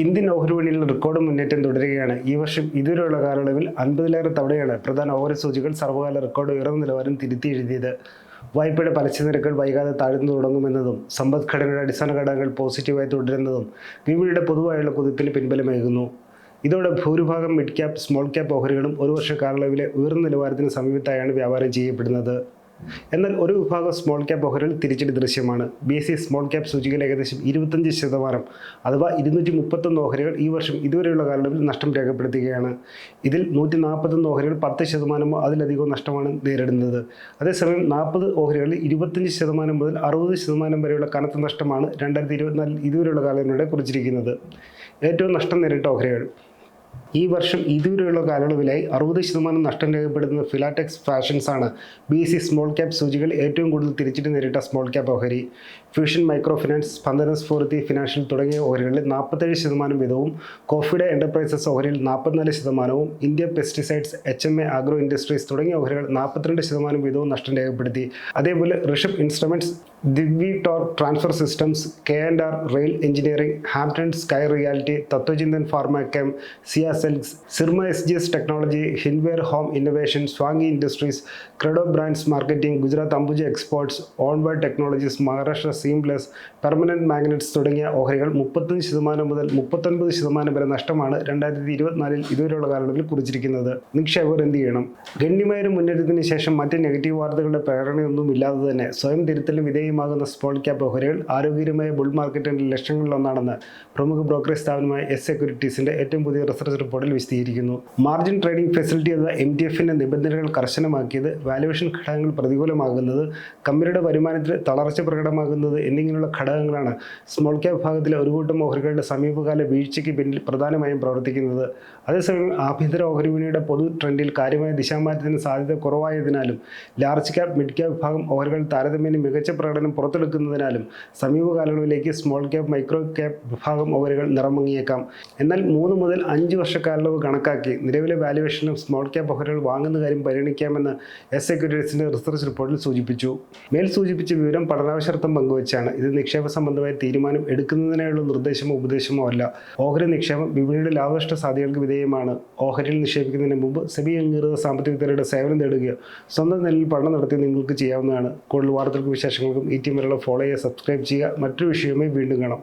Indian ഓഹരി വിപണിയിൽ record മുന്നേറ്റം തുടരുകയാണ്. ഈ വർഷം ഇതുവരെയുള്ള കാലയളവിൽ അൻപതിലേറെ തവണയാണ് പ്രധാന ഓഹരി സൂചികൾ സർവകാല റെക്കോർഡ് ഉയർന്ന നിലവാരം തിരുത്തി എഴുതിയത്. വായ്പയുടെ പലിശ നിരക്കുകൾ വൈകാതെ താഴ്ന്നു തുടങ്ങുമെന്നതും സമ്പദ്ഘടനയുടെ അടിസ്ഥാന ഘടകങ്ങൾ പോസിറ്റീവായി തുടരുന്നതും വിപണിയുടെ പൊതുവായുള്ള കുതിപ്പിന് പിൻബലമേകുന്നു. ഇതോടെ ഭൂരിഭാഗം മിഡ് ക്യാപ് സ്മോൾ ക്യാപ് ഓഹരികളും ഒരു വർഷ കാലയളവിലെ ഉയർന്ന നിലവാരത്തിന് സമീപത്തായാണ് വ്യാപാരം ചെയ്യപ്പെടുന്നത്. എന്നാൽ ഒരു വിഭാഗം സ്മോൾ ക്യാപ് ഓഹരികൾ തിരിച്ചടി ദൃശ്യമാണ്. B S C small cap സൂചികയിൽ ഏകദേശം ഇരുപത്തഞ്ച് ശതമാനം അഥവാ ഇരുന്നൂറ്റി മുപ്പത്തൊന്ന് ഓഹരികൾ ഈ വർഷം ഇതുവരെയുള്ള കാലയളവിൽ നഷ്ടം രേഖപ്പെടുത്തുകയാണ്. ഇതിൽ നൂറ്റി നാൽപ്പത്തൊന്ന് ഓഹരികൾ പത്ത് ശതമാനമോ അതിലധികമോ നഷ്ടമാണ് നേരിടുന്നത്. അതേസമയം നാൽപ്പത് ഓഹരികളിൽ ഇരുപത്തഞ്ച് ശതമാനം മുതൽ അറുപത് ശതമാനം വരെയുള്ള കനത്ത നഷ്ടമാണ് രണ്ടായിരത്തി ഇരുപത്തിനാലിൽ ഇതുവരെയുള്ള കാലയളവിലൂടെ കുറിച്ചിരിക്കുന്നത്. ഏറ്റവും നഷ്ടം നേരിട്ട ഓഹരികൾ ഈ വർഷം ഇതുവരെയുള്ള കാലയളവിലായി അറുപത് ശതമാനം നഷ്ടം രേഖപ്പെടുത്തുന്ന ഫിലാടെക്സ് ഫാഷൻസ് ആണ് ബി സി സ്മോൾ ക്യാപ് സൂചികൾ ഏറ്റവും കൂടുതൽ തിരിച്ചിട്ട് നേരിട്ട സ്മോൾ ക്യാപ് ഓഹരി. Fusion micro finance Spandana Sphoorty financial തുടങ്ങിയ ഓഹരികളിൽ നാൽപ്പത്തേഴ് ശതമാനം വീതവും കോഫിഡെ എന്റർപ്രൈസസ് ഓഹരിയിൽ നാൽപ്പത്തിനാല് ശതമാനവും India pesticides H M A agro industries തുടങ്ങിയ ഓഹരികൾ നാൽപ്പത്തിരണ്ട് ശതമാനം വീതവും നഷ്ടം രേഖപ്പെടുത്തി. അതേപോലെ Rishabh instruments Divgi torq transfer systems K and R rail engineering Hampton sky realty Tatva Chintan pharmachem Siya cells Sirma S G S technology Hindware home innovation Sanghi industries Credo brands marketing Gujarat Ambuja exports Onward technologies Maharashtra seamless permanent magnets തുടങ്ങിയ ഓഹരികൾ മുപ്പത്തഞ്ച് ശതമാനം മുതൽ മുപ്പത്തൊൻപത് ശതമാനം വരെ നഷ്ടമാണ് രണ്ടായിരത്തി ഇരുപത്തിനാലിൽ ഇതുവരെയുള്ള കാലയളവിൽ കുറിച്ചിരിക്കുന്നത്. നിക്ഷേപകർ എന്ത് ചെയ്യണം? ഗണ്യമായൊരു മുന്നേറ്റത്തിന് ശേഷം മറ്റ് നെഗറ്റീവ് വാർത്തകളുടെ പ്രേരണയൊന്നും ഇല്ലാതെ തന്നെ സ്വയം തിരുത്തലിന് വിധേയമാകുന്ന സ്മോൾ ക്യാപ് ഓഹരികൾ ആരോഗ്യകരമായ ബുൾ മാർക്കറ്റിന്റെ ലക്ഷ്യങ്ങളിലൊന്നാണെന്ന് പ്രമുഖ ബ്രോക്കറേജ് സ്ഥാപനമായ എസ് സെക്യൂരിറ്റീസിന്റെ ഏറ്റവും പുതിയ റിസർച്ച് റിപ്പോർട്ടിൽ വിശദീകരിക്കുന്നു. മാർജിൻ ട്രേഡിംഗ് ഫെസിലിറ്റി എന്ന എം ടി എഫിന്റെ നിബന്ധനകൾ കർശനമാക്കിയത് വാലുവേഷൻ ഘടകങ്ങൾ പ്രതികൂലമാകുന്നത് കമ്പനിയുടെ വരുമാനത്തിൽ തളർച്ച പ്രകടമാകുന്നത് എന്നിങ്ങനെയുള്ള ഘടകങ്ങളാണ് സ്മോൾ ക്യാപ് വിഭാഗത്തിലെ ഒരു കൂട്ടം ഓഹരികളുടെ സമീപകാല വീഴ്ചയ്ക്ക് പിന്നിൽ പ്രധാനമായും പ്രവർത്തിക്കുന്നത്. അതേസമയം ആഭ്യന്തര ഓഹരി വിപണിയുടെ പൊതു ട്രെൻഡിൽ കാര്യമായ ദിശാമാറ്റത്തിന് സാധ്യത കുറവായതിനാലും ലാർജ് ക്യാപ് മിഡ് ക്യാപ് വിഭാഗം ഓഹരികൾ താരതമ്യേന മികച്ച പ്രകടനം പുറത്തെടുക്കുന്നതിനാലും സമീപകാലങ്ങളിലേക്ക് സ്മോൾ ക്യാപ് മൈക്രോ ക്യാപ് വിഭാഗം ഓഹരികൾ നിറമങ്ങിയേക്കാം. എന്നാൽ മൂന്ന് മുതൽ അഞ്ച് വർഷ കാലയളവ് കണക്കാക്കി നിലവിലെ വാല്യുവേഷനും സ്മോൾ ക്യാപ് ഓഹരികൾ വാങ്ങുന്ന കാര്യം പരിഗണിക്കാമെന്ന് എസ് സെക്യൂരിറ്റീസിന്റെ റിസർച്ച് റിപ്പോർട്ടിൽ സൂചിപ്പിച്ചു. മേൽ സൂചിപ്പിച്ച വിവരം പഠനാവശ്യർത്ഥം പങ്കുവച്ചാണ്. ഇത് നിക്ഷേപ സംബന്ധമായ തീരുമാനം എടുക്കുന്നതിനായുള്ള നിർദ്ദേശമോ ഉപദേശമോ അല്ല. ഓഹരി നിക്ഷേപം വിപണിയുടെ ലാഭനഷ്ട സാധ്യതകൾക്ക് വിധേയമാണ്. ഓഹരിയിൽ നിക്ഷേപിക്കുന്നതിന് മുമ്പ് സെബി അംഗീകൃത സാമ്പത്തിക വിദഗ്ധരുടെ സേവനം തേടുകയോ സ്വന്തം നിലയിൽ പഠനം നടത്തി നിങ്ങൾക്ക് ചെയ്യാവുന്നതാണ്. കൂടുതൽ വാർത്തകൾക്കും വിശേഷങ്ങൾക്കും ഈ ടീമിലുള്ള ഫോളോ ചെയ്യുക സബ്സ്ക്രൈബ് ചെയ്യുക. മറ്റൊരു വിഷയവുമായി വീണ്ടും കാണാം.